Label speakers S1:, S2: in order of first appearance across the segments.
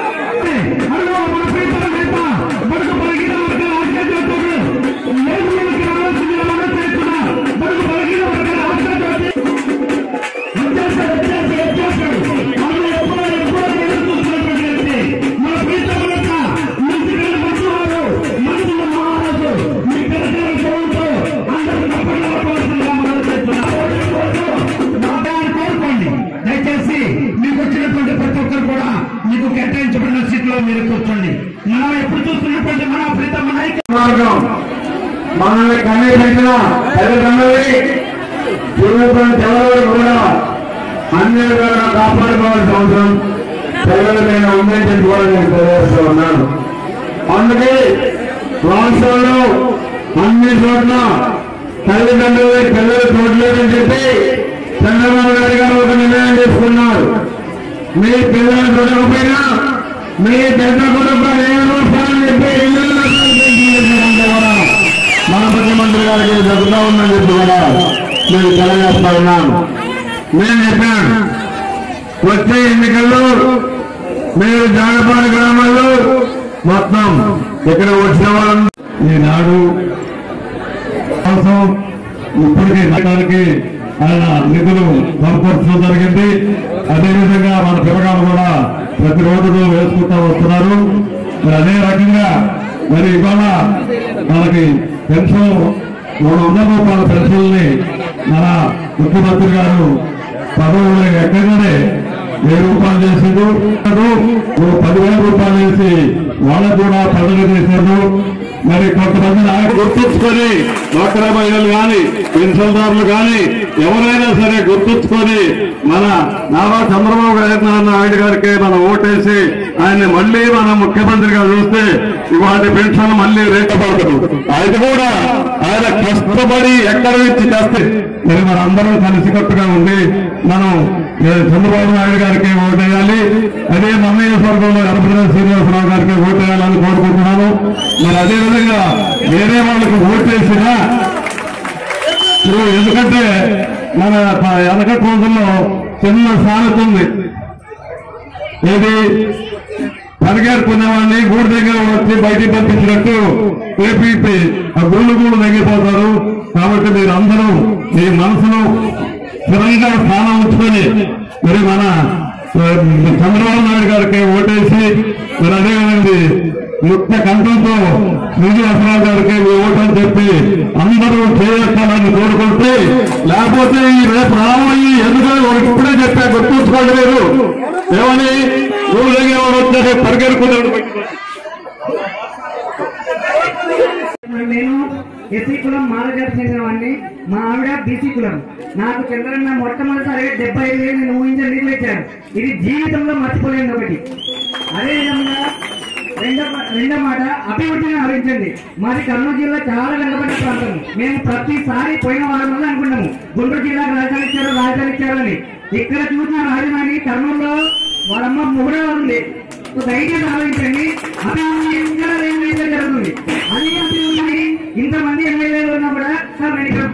S1: हम लोग माफ़ी पर नेता बड़क बड़की नाम से
S2: आज के जो तो దయచేసి పూర్వపురం పిల్లలు కూడా అన్ని విధాలుగా కాపాడుకోవాల్సిన అవసరం పిల్లల మీద ఉందని చెప్పి కూడా నేను తెలియజేస్తూ ఉన్నాను. అందుకే రాష్ట్రంలో అన్ని చోట్ల తల్లిదండ్రులు పిల్లలు చూడలేదని చెప్పి చంద్రబాబు నాయుడు గారు ఒక నిర్ణయం తీసుకున్నారు. మీ పిల్లలు చూడకపోయినా మీ పెద్ద కుటుంబాలు ఏ రూపాయలు చెప్పి మన ముఖ్యమంత్రి గారికి జరుగుతూ ఉందని చెప్పి కూడా నేను తెలియజేస్తా ఉన్నాను. నేను చెప్పాను వచ్చే ఎన్నికల్లో మీరు జానపాడు గ్రామాల్లో మొత్తం ఇక్కడ వచ్చిన వాళ్ళం ఈనాడు కోసం ఇప్పటికే నగరానికి ఆయన నిధులు సమకూర్చడం జరిగింది. అదేవిధంగా మన పిల్లగాలు కూడా ప్రతి ప్రతిరోజు వేసుకుంటూ వస్తున్నారు. మరి అదే రకంగా మరి ఇవాళ మనకి పెన్షన్ మూడు వందల రూపాయల పెన్షన్ని మన ముఖ్యమంత్రి గారు పదవులు ఎక్కగానే వెయ్యి రూపాయలు చేసిండు ఓ పదివేల రూపాయలు వేసి వాళ్ళకు కూడా పదవి చేశారు మరి కొంతమంది నాయకులు గుర్తుంచుకొని డ్వాక్రా మహిళలు కానీ పెన్షన్దారులు కానీ ఎవరైనా సరే గుర్తుంచుకొని మన నారా చంద్రబాబు నాయుడు నాయుడు గారికి మనం ఓటేసి ఆయన్ని మళ్ళీ మనం ముఖ్యమంత్రిగా చూస్తే ఇవాటి పెన్షన్ మళ్ళీ రేట్ పడదు అది కూడా ఆయన కష్టపడి ఎక్కడ నుంచి చేస్తే మరి మన అందరం కలిసికట్టుగా ఉండి మనం చంద్రబాబు నాయుడు గారికి ఓటేయాలి అదే మమ్మయ్య స్వర్గంలో గణపతి శ్రీనివాసరావు గారికి ఓటేయాలని కోరుకుంటున్నాను. మరి అదే విధంగా వేరే వాళ్ళకి ఓటేసినా ఇప్పుడు ఎందుకంటే మన వెనకటి రోజుల్లో చిన్న సామెత ఉంది. ఏది? పరిగెడుకునేవాడిని గూడు దగ్గర వచ్చి బయటికి పంపించినట్టు ఏపీ ఆ గుళ్ళు కూడా తగ్గిపోతారు కాబట్టి మీరు అందరూ మీ మనసులో స్థిరంగా స్థానం ఉంచుకొని మరి మన చంద్రబాబు నాయుడు గారికి ఓటేసి మరి అదేవిధంగా ముఖ్య కంఠంతో శ్రీనివాసరావు గారికి మీ ఓటని చెప్పి అందరూ చేయొచ్చాలని కోరుకుంటే లేకపోతే ఈ రేపు రాబోయి ఎందుకంటే ఇప్పుడే చెప్పా గుర్తుంచుకోండి మీరు. ఏమని? ఊళ్ళో ఎవరు వచ్చారు పరిగెడుకున్నాడు
S3: నేను ఎస్సీ కులం మాలజాతి చెందిన వాడిని మా ఆవిడ బీసీ కులం. నాకు చంద్రన్న మొట్టమొదటిసారి డెబ్బై ఐదు వేలు నేను ఊహించిన నీళ్ళు ఇచ్చారు ఇది జీవితంలో మర్చిపోలేను ఒకటి. అదేవిధంగా రెండో రెండో మాట అభివృద్ధిని ఆలోచించండి. మాది కర్నూలు జిల్లా చాలా వెనుకబడ్డ ప్రాంతం. మేము ప్రతిసారి పోయిన వారం వల్ల అనుకున్నాము. గుంటూరు జిల్లాకు రాజధాని ఇచ్చారు రాజధాని ఇచ్చారని. ఇక్కడ చూసిన రాజధాని కర్నూలులో వాళ్ళమ్మ మూడో ఉంది సో దయచేసి ఆలోచించండి అభివృద్ధి ఎక్కడ జరుగుతుంది. అదే అభివృద్ధి ఇంతమంది ఎమ్మెల్యేలు ఉన్నా కూడా సార్ నేను ఇక్కడ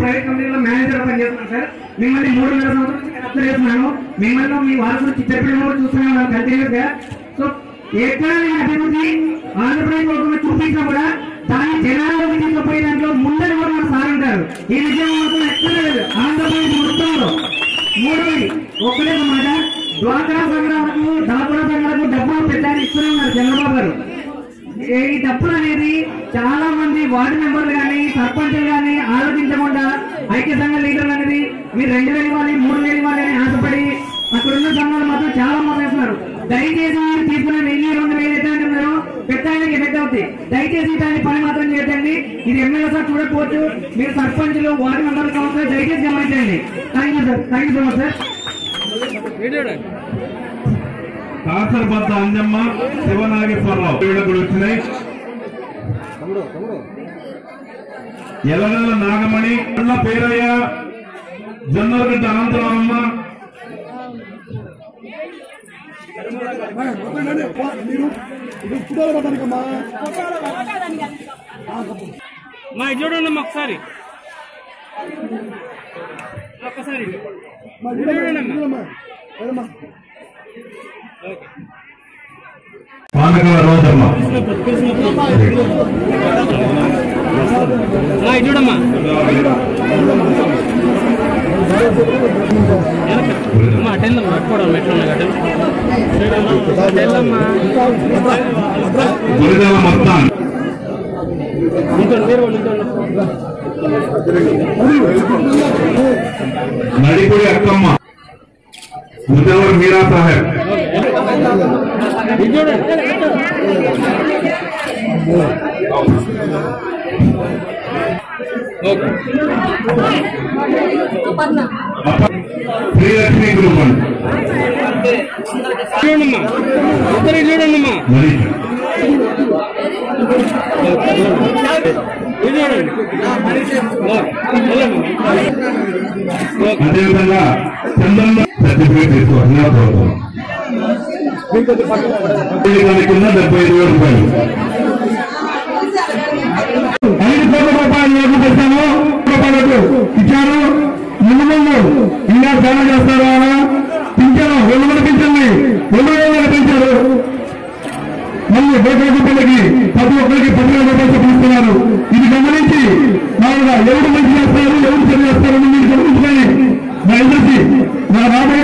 S3: ప్రైవేట్ కంపెనీలో మేనేజర్ పనిచేస్తున్నాను సార్. మిమ్మల్ని మూడు వేల సంవత్సరాల నుంచి చేస్తున్నాను. మిమ్మల్ని మీ వారసులు చిత్తపిల్లలు కూడా చూస్తూనే కంటిన్యూస్గా సో ఎక్కడ అభివృద్ధి ఆంధ్రప్రదేశ్ ఒక చూపించినా కూడా దాన్ని జనాల్లోకి తీసుకుపోయే దాంట్లో ముందని కూడా మన సార్ ఈ విషయం మాత్రం ఎక్కడ లేదు. ఆంధ్రప్రదేశ్ మొత్తంలో. మూడవది ఒక్కడే మాట. డ్వాక్రా సంఘాలకు దాపుర సంఘాలకు డబ్బులు పెట్టాలని ఇస్తూనే ఉన్నారు చంద్రబాబు గారు. ఈ డబ్బులు అనేది చాలా మంది వార్డు మెంబర్లు కానీ సర్పంచులు కానీ ఆలోచించకుండా ఐక్య సంఘ లీడర్లు అనేది మీరు రెండు వేలు ఇవ్వాలి మూడు వేలు ఇవ్వాలి అని ఆశపడి అక్కడ ఉన్న సంఘాలు మాత్రం చాలా మంది వేస్తున్నారు దయచేసి తీసుకున్న వెయ్యి రెండు వేలు అయితే అంటున్నారు పెట్టడానికి ఎఫెక్ట్ అవుతాయి దయచేసి దాని పని మాత్రం చేయకండి ఇది ఎమ్మెల్యే సార్ చూడకపోవచ్చు. మీరు సర్పంచ్లు వార్డు మెంబర్లు కావచ్చు దయచేసి గమనించండి. Thank you sir thank you so much sir
S4: Kasarabadda Anjamma Sivanageswararao. వీళ్ళకు కూడా వచ్చినాయి. ఎలగల్ల నాగమణి అన్న పేరయ్య జొన్నలగడ్డ అనంతరామమ్మ
S2: మా చూడండి అమ్మా ఒకసారి. ఒక్కసారి. చూడండి అమ్మా.
S4: పానకల రోజమ్మ
S2: మా ఇది చూడమ్మా అమ్మా అటెండ్ పట్టుకోవడం ఎట్లా గడ్డలు అటెండమ్మా
S4: గురిదల మొత్తం
S2: ఇంకోటి వేరే వాళ్ళు ఇంకోటి
S4: నడిపుడి అక్కమ్మ ముజవర్ మీరా సాహెబ్
S2: ఇది చూడండి ఓకే
S4: శ్రీలక్ష్మి గురుమన్
S2: చూడమ్మా ఇద్దరు చూడండి అమ్మా
S4: మరి
S2: ఇది చూడండి ఓకే వెళ్ళమ్మా ఓకే
S4: అదేవిధంగా చంద్రంలో సర్టిఫికేట్ తీసుకోవాల్సిన ప్రభుత్వం దాని కింద డెబ్బై ఐదు వేల రూపాయలు ఐదు కోట్ల రూపాయలు ఏర్పాటు చేశాను రూపాయలకు ఇచ్చారు ముందు ముందు ఇంకా చాలా చేస్తారు అలా పింఛను రెండు వందల పింఛన్ని రెండు వేల పెంచారు మళ్ళీ వేటల గుంటలకి ప్రతి ఒక్కరికి పదివేల రూపాయలు చూపిస్తున్నారు ఇది గమనించి మామూలుగా ఎవరు మంచి చేస్తారు ఎవరు చెడు చేస్తారు మీరు గమనించుకొని దయచేసి నా రాబోయే రోజుల్లో ఈ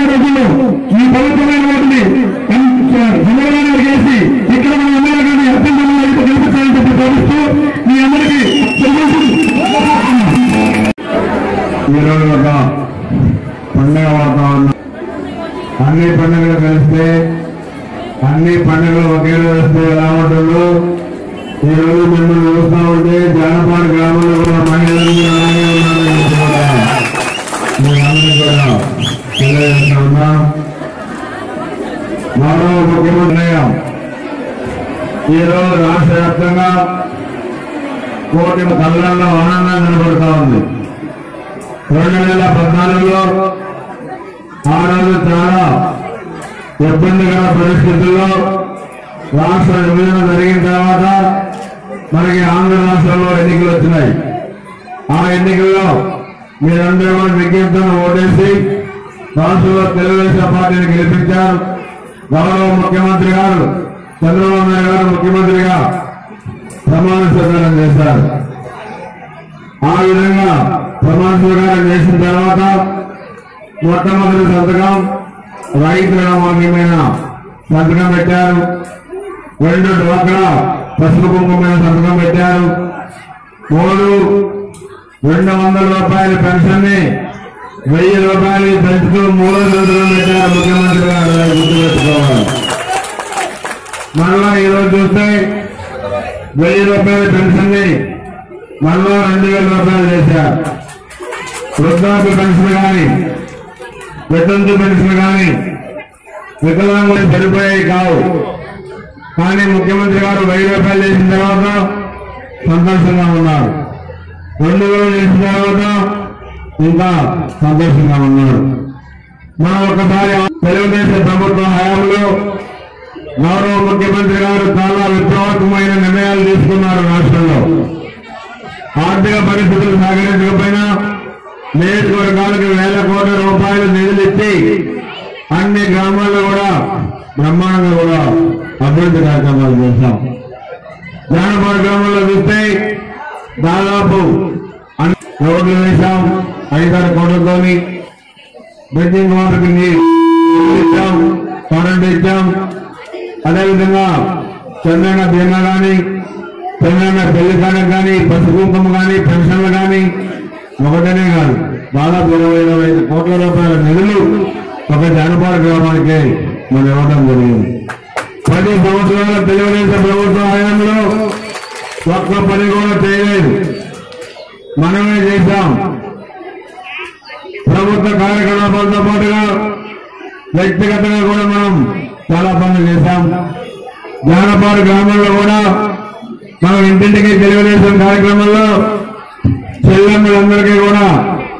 S4: మరో ముఖ్యమంత్రి ఈ రోజు రాష్ట్ర వ్యాప్తంగా కోటి కళ్ళల్లో ఆనందం కనబడుతూ ఉంది. రెండు వేల పద్నాలుగులో ఆ రోజు చాలా ఇబ్బందికర పరిస్థితుల్లో రాష్ట్ర విభజన జరిగిన తర్వాత మనకి ఆంధ్ర రాష్ట్రంలో ఎన్నికలు వచ్చినాయి. ఆ ఎన్నికల్లో మీరందరూ కూడా విజ్ఞప్తిని ఓటేసి రాష్ట్రంలో తెలుగుదేశం పార్టీని గెలిపించారు. గౌరవ ముఖ్యమంత్రి గారు చంద్రబాబు నాయుడు గారు ముఖ్యమంత్రిగా ప్రమాణ స్వీకారం చేశారు. ఆ విధంగా ప్రమాణ స్వీకారం చేసిన తర్వాత మొట్టమొదటి సంతకం రైతుల ముఖ్యమైన సంతకం పెట్టారు. రెండు డ్వాక్రా పసుపు కుంకుమైన సంతకం పెట్టారు. మూడు రెండు వందల రూపాయల పెన్షన్ని వెయ్యి రూపాయలు పెంచుతూ మూడో సంతకం పెట్టారు ముఖ్యమంత్రి గారు. గుర్తుపెట్టుకోవాలి. మళ్ళా ఈరోజు చూస్తే వెయ్యి రూపాయలు పెన్షన్ మళ్ళా రెండు వేల రూపాయలు చేశారు వృద్ధాప్య పెన్షన్ కానీ వితంతు పెన్షన్ కానీ వికలాంగులు సరిపోయాయి కావు. కానీ ముఖ్యమంత్రి గారు వెయ్యి రూపాయలు చేసిన తర్వాత సంతోషంగా ఉన్నారు. రెండు వేలు చేసిన తర్వాత ఇంకా సంతోషంగా ఉన్నారు మనం ఒకసారి తెలుగుదేశం ప్రభుత్వ హయాంలో గౌరవ ముఖ్యమంత్రి గారు చాలా విప్లవాత్మకమైన నిర్ణయాలు తీసుకున్నారు రాష్ట్రంలో. ఆర్థిక పరిస్థితులు సహకరించకపోయినా నియోజకవర్గాలకు వేల కోట్ల రూపాయలు నిధులు ఇచ్చి అన్ని గ్రామాల్లో కూడా బ్రహ్మాండంగా కూడా అభివృద్ధి కార్యక్రమాలు చేశాం. జానపద గ్రామంలో చూస్తే దాదాపు రోడ్లు వేశాం. ఐదారు కోట్లతోని డ్రింకింగ్ వాటర్కి నీరు ఇచ్చాం కరెంట్ ఇచ్చాం అదేవిధంగా చంద్రన్న బీమా కానీ చంద్రన్న పెళ్ళి కాలం కానీ పసుకుంకం కానీ పెన్షన్లు కానీ ఒకటనే కాదు. దాదాపు ఇరవై ఇరవై ఐదు కోట్ల రూపాయల నిధులు ఒక జానపద గ్రామానికి మనం ఇవ్వడం జరిగింది. ప్రతి సంవత్సరాల తెలుగుదేశం ప్రభుత్వం హయాంలో ఒక్క పని కూడా చేయలేదు. మనమే చేశాం. ప్రభుత్వ కార్యకలాపాలతో పాటుగా వ్యక్తిగతంగా కూడా మనం చాలా పనులు చేశాం. జానపాడు గ్రామంలో కూడా మనం ఇంటింటికి తెలుగుదేశం కార్యక్రమంలో చెల్లెమ్మలందరికీ కూడా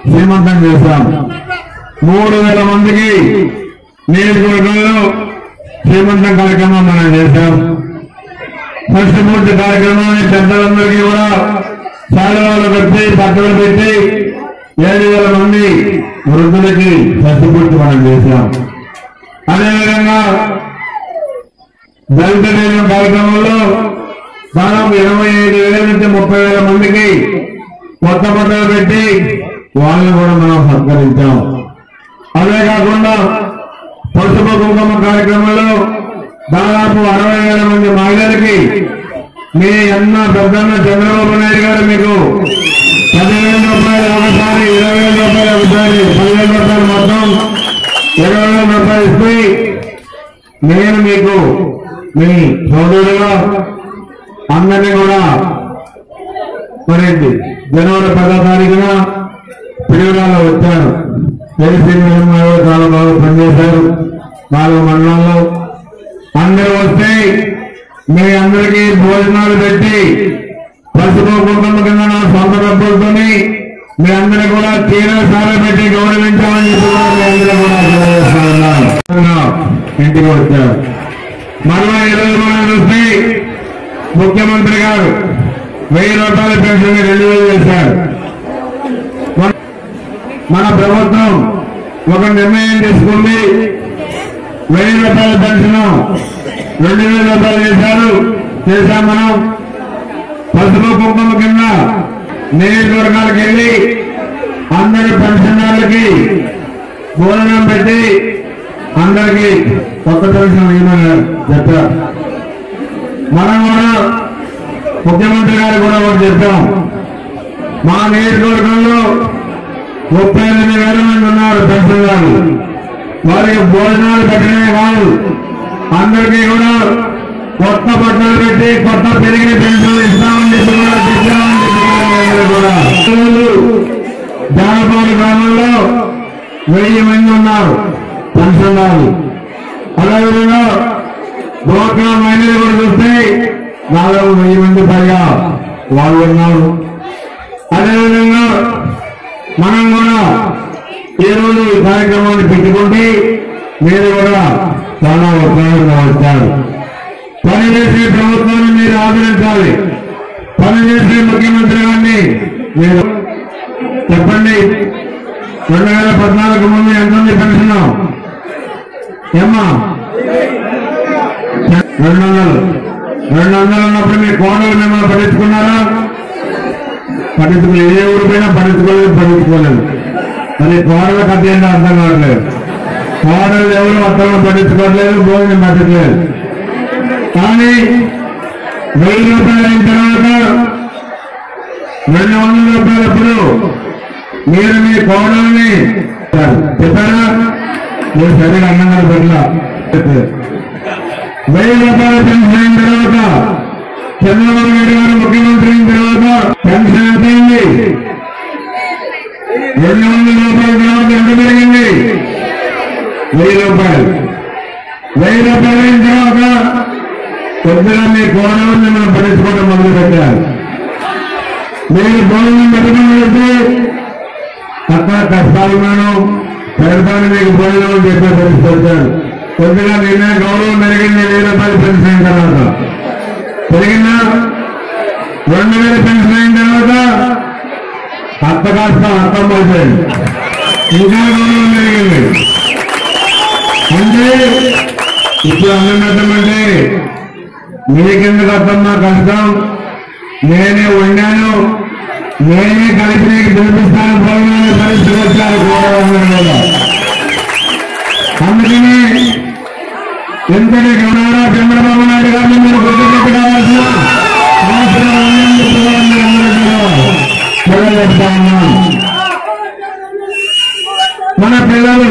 S4: శ్రీమంతం చేశాం. మూడు వేల మందికి నియోజకవర్గంలో శ్రీమంతం కార్యక్రమం మనం చేశాం. ఫస్ట్ పూర్తి కార్యక్రమాన్ని పెద్దలందరికీ కూడా చాలా వాళ్ళు పెట్టి పక్కలు పెట్టి ఏడు వేల మంది వృద్ధులకి ఫస్ట్ మనం చేశాం. అదేవిధంగా దళిత నిలయం కార్యక్రమంలో దాదాపు ఇరవై ఐదు వేల నుంచి ముప్పై వేల మందికి కొత్త బట్టలు పెట్టి వాళ్ళని కూడా మనం సత్కరించాం. అదే కాకుండా పసుపు కుంకుమ కార్యక్రమంలో దాదాపు అరవై వేల మంది మహిళలకి మీ అన్న పెద్దన్న చంద్రబాబు నాయుడు గారు మీకు పదివేల రూపాయలు ఒకసారి ఇరవై వేల రూపాయలు ఒకసారి పదివేల రూపాయలు మొత్తం. ఇరవై వేల రూపాయలు ఇస్తే నేను మీకు మీ సోదరుడుగా అందరినీ కూడా మరేంటి జనవరి పదో తారీఖున పిడుగురాలో వచ్చారు. తెలిసి చాలా బాగా పనిచేశారు. నాలుగు మండలాల్లో అందరూ వస్తే మీ అందరికీ భోజనాలు పెట్టి పసుపు కుటుంబ కింద నా సొంత డబ్బులతోని మీ అందరూ కూడా తీరా సారా పెట్టి గౌరవించాలని ఇంటికి వచ్చారు. మరలా ఇరవై మనం చూసి ముఖ్యమంత్రి గారు వెయ్యి రూపాయల పెన్షన్ రెండు చేశారు. మన ప్రభుత్వం ఒక నిర్ణయం తీసుకుంది. వెయ్యి రూపాయల పెన్షన్. రెండు వేల రూపాయలు చేశారు. చేశాం మనం. పసుపు కుంకుమ కింద నియోజకవర్గాలకు వెళ్ళి అందరి పెన్షనర్లకి భోజనం పెట్టి అందరికి కొత్త పెన్షన్ ఇవ్వమని చెప్పారు మనం కూడా ముఖ్యమంత్రి గారు కూడా ఒకటి చెప్పాం. మా నియోజకవర్గంలో ముప్పై ఎనిమిది వేల మంది ఉన్నారు పెన్షన్దారులు. వారికి భోజనాలు పెట్టడమే కాదు. అందరికీ కూడా కొత్త బట్టలు పెట్టి కొత్త పెరిగిన పెన్షన్లు ఇస్తామని చెప్పి కూడా చెప్పామని కూడా జానపాడు గ్రామంలో వెయ్యి మంది ఉన్నారు పెన్షన్దారులు అదేవిధంగా డోక్రా మహిళలు కూడా చూస్తే దాదాపు వెయ్యి మంది పైగా వాళ్ళు ఉన్నారు. అదేవిధంగా మనం కూడా ఈ రోజు ఈ కార్యక్రమాన్ని పెట్టుకుంటే మీరు కూడా చాలా ఉత్సాహంగా వచ్చారు పనిచేసే ప్రభుత్వాన్ని మీరు ఆదరించాలి. పనిచేసే ముఖ్యమంత్రి గారిని మీరు చెప్పండి. రెండు వేల పద్నాలుగు ముందు ఎంతమంది పెన్షన్ ఏమ్మా? రెండు వందలు రెండు వందలు ఉన్నప్పుడు మీ కోడలు మిమ్మల్ని పట్టించుకున్నారా? పట్టించుకోలేదు. ఏ ఊరిపైనా పట్టించుకోలేదు పట్టించుకోలేదు. మరి కోడలు కథ ఏంటో అర్థం కావట్లేదు. కోడలు ఎవరు అర్థం పట్టించుకోవట్లేదు భోజనం పెట్టట్లేదు. కానీ వెయ్యి రూపాయలు అయిన తర్వాత రెండు వందల రూపాయలప్పుడు మీరు మీ కోడల్ని చెప్పారా? మీరు సరిగా అన్నంగా పెట్టలా. వెయ్యి రూపాయల పెన్షన్ అయిన తర్వాత చంద్రబాబు నాయుడు గారు ముఖ్యమంత్రి అయిన తర్వాత పెన్షన్ అయిపోయింది రెండు వందల రూపాయల తర్వాత ఎంత పెరిగింది వెయ్యి రూపాయలు. వెయ్యి రూపాయలు. అయిన తర్వాత కొద్దిగా మీ కోడల్ని మనం పట్టించుకోవడం మొదలు పెట్టాలి మీరు భోజనం పెట్టడం అయితే అక్కడ కష్టాలు మేడం పెడతాను మీకు భోజనం అని చెప్పే పరిస్థితి వచ్చాను కొద్దిగా నిన్న గౌరవం పెరిగింది వెయ్యి రూపాయలు పెన్షన్ అయిన తర్వాత పెరిగిందా రెండు వేలు పెన్షన్ అయిన తర్వాత అత్త కాస్త అర్థం అయిపోయింది ఇంకా గౌరవం పెరిగింది అంటే ఇప్పుడు అన్నం పెట్టమంటే మీకెందుకు అర్థం? నా కష్టం. నేనే వండాను. నేనే కలిపి నీకు పిలిపిస్తాను భోజనాన్ని పరిస్థితి వచ్చారు కూడా ఉన్నాం మన పిల్లలు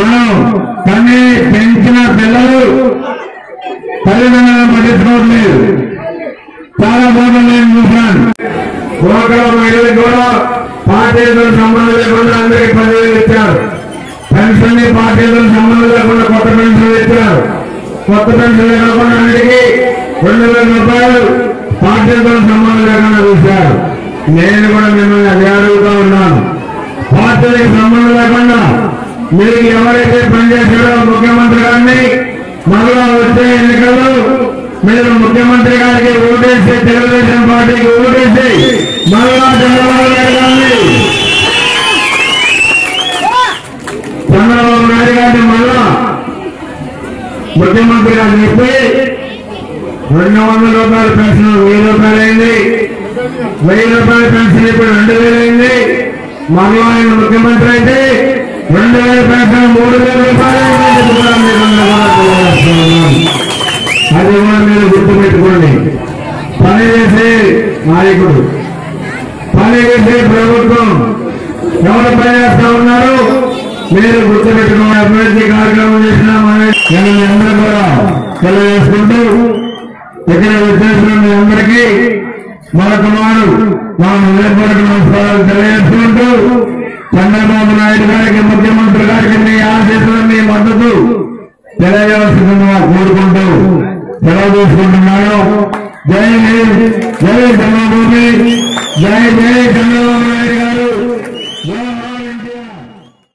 S4: మనం కన్నీ పెంచిన పిల్లలు తల్లిదండ్రులను పట్టించుకోవట్లేదు. చాలా బాగా నేను చూశాను కోకల మహిళలకు కూడా పార్టీలతో సంబంధం లేకుండా అందరికీ పదివేలు ఇచ్చారు. పెన్షన్ పార్టీలతో సంబంధం లేకుండా కొత్త పెన్షన్ ఇచ్చారు. కొత్త పెన్షన్ కాకుండా అందరికీ రెండు వేల రూపాయలు పార్టీలతో సంబంధం లేకుండా చూశారు. నేను కూడా మిమ్మల్ని అదే అడుగుతా ఉన్నాను. పార్టీలకు సంబంధం లేకుండా మీరు ఎవరైతే పనిచేశారో ముఖ్యమంత్రి గారిని మరలా వచ్చే ఎన్నికల్లో మీరు ముఖ్యమంత్రి గారికి ఓటేసి తెలుగుదేశం పార్టీకి ఓటేసి మరలా చంద్రబాబు నాయుడు గారిని చంద్రబాబు నాయుడు గారిని మళ్ళా ముఖ్యమంత్రి గారిని చెప్పి రెండు వందల రూపాయలు పెన్షన్ వెయ్యి రూపాయలు అయింది వెయ్యి రూపాయల పెన్షన్ ఇప్పుడు రెండు వేలు అయింది మరలా ఆయన ముఖ్యమంత్రి అయితే రెండు వేల పెన్షన్ మూడు వేల రూపాయలు అది కూడా మీరు గుర్తుపెట్టుకోండి. పని చేసే నాయకుడు పని చేసే ప్రభుత్వం ఎవరు పనిచేస్తా ఉన్నారు మీరు గుర్తుపెట్టుకున్న అభివృద్ధి కార్యక్రమం చేసిన మీ అందరూ కూడా తెలియజేసుకుంటూ ఇక్కడ వచ్చేసిన మీ అందరికీ మరొకమారు మా హృదయపూర్వక నమస్కారాలు తెలియజేసుకుంటూ చంద్రబాబు నాయుడు గారికి ముఖ్యమంత్రి గారికి మీ ఆశీస్సులు మీ మద్దతు తెలియజేసిందిగా కోరుకుంటూ సెలవు తీసుకుంటున్నాను. జై జై చంద్రబాబు జై జై చంద్రబాబు నాయుడు గారు.